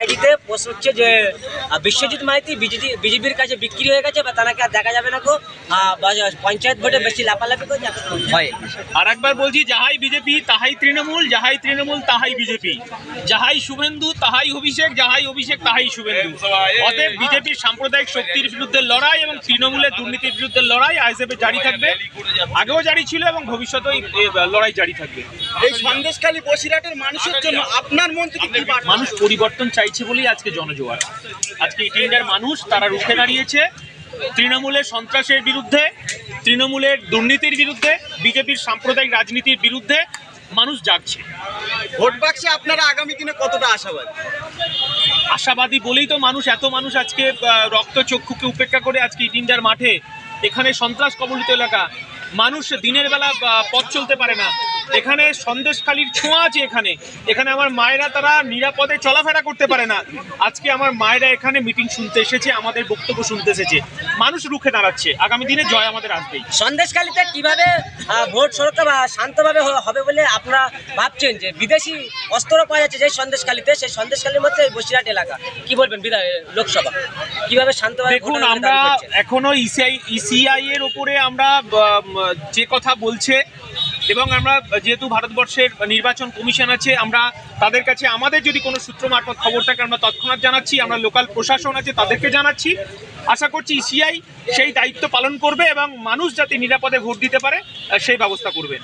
আইডিতে পোস্ট হচ্ছে যে বিশ্বজিৎ মাইতি বিজেপি বিজেপির কাছে বিক্রি হয়ে গেছে বা তাকে আর দেখা যাবে না কো আহ, পঞ্চায়েত ভোটে বেশি লাফালাফি করে যাতে হয় আর একবার বলছি যাহাই বিজেপি তাহাই তৃণমূল যাহাই তৃণমূল তাহাই বিজেপি। যাহাই শুভেন্দু তাহাই অভিষেক যাহাই অভিষেক তাহাই শুভেন্দু। অতএব বিজেপির সাম্প্রদায়িক শক্তির বিরুদ্ধে লড়াই এবং তৃণমূলের দুর্নীতির বিরুদ্ধে লড়াই আইএসএফ জারি থাকবে। আগেও জারি ছিল এবং ভবিষ্যতেও লড়াই জারি থাকবে। এই সন্দেশখালী বসিরহাটের মানুষের জন্য আপনার মন থেকে কি মানুষ পরিবর্তন চাইছে বলেই আজকে জনজোয়ার। আজকে ইন্ডিয়ার মানুষ তারা রুখে দাঁড়িয়েছে। তৃণমূলের সন্ত্রাসের বিরুদ্ধে তৃণমূলের দুর্নীতির বিরুদ্ধে বিজেপির সাম্প্রদায়িক রাজনীতির বিরুদ্ধে মানুষ জাগছে। ভোট বাক্সে আপনারা আগামী দিনে কতটা আশাবাদী? আশাবাদী বলেই তো মানুষ এত মানুষ আজকে রক্ত চক্ষুকে উপেক্ষা করে আজকে ইট ইন্ডিয়ার মাঠে। এখানে সন্ত্রাস কবলিত এলাকা মানুষ দিনের বেলা পথ চলতে পারে না। এখানে সন্দেশখালির ছোঁয়া আছে এখানে। এখানে আমার মায়েরা তারা নিরাপদে চলাফেরা করতে পারে না। আজকে আমার মায়েরা এখানে মিটিং শুনতে এসেছে আমাদের বক্তব্য শুনতে এসেছে। মানুষ রুখে দাঁড়াচ্ছে। আগামী দিনে জয় আমাদের আসবেই। সন্দেশখালিতে কীভাবে ভোট সুরক্ষা বা শান্তভাবে হবে বলে আপনারা ভাবছেন যে বিদেশি অস্ত্র পাওয়া যাচ্ছে যে সন্দেশখালিতে সেই সন্দেশখালির মধ্যে বসিরহাট এলাকা? কি বলবেন বিধায় লোকসভা? কীভাবে শান্তভাবে দেখুন আমরা এখনও ইসিআই ইসিআই এর উপরে আমরা আম, যে কথা বলছে, এবং আমরা যেহেতু ভারতবর্ষের নির্বাচন কমিশন আছে, আমরা তাদের কাছে আমাদের যদি কোনো সূত্র মারফত খবর থাকে, আমরা তৎক্ষণাৎ জানাচ্ছি, আমরা লোকাল প্রশাসন আছে তাদেরকে জানাচ্ছি। আশা করছি ইসিআই সেই দায়িত্ব পালন করবে এবং মানুষ যাতে নিরাপদে ভোট দিতে পারে সেই ব্যবস্থা করবে।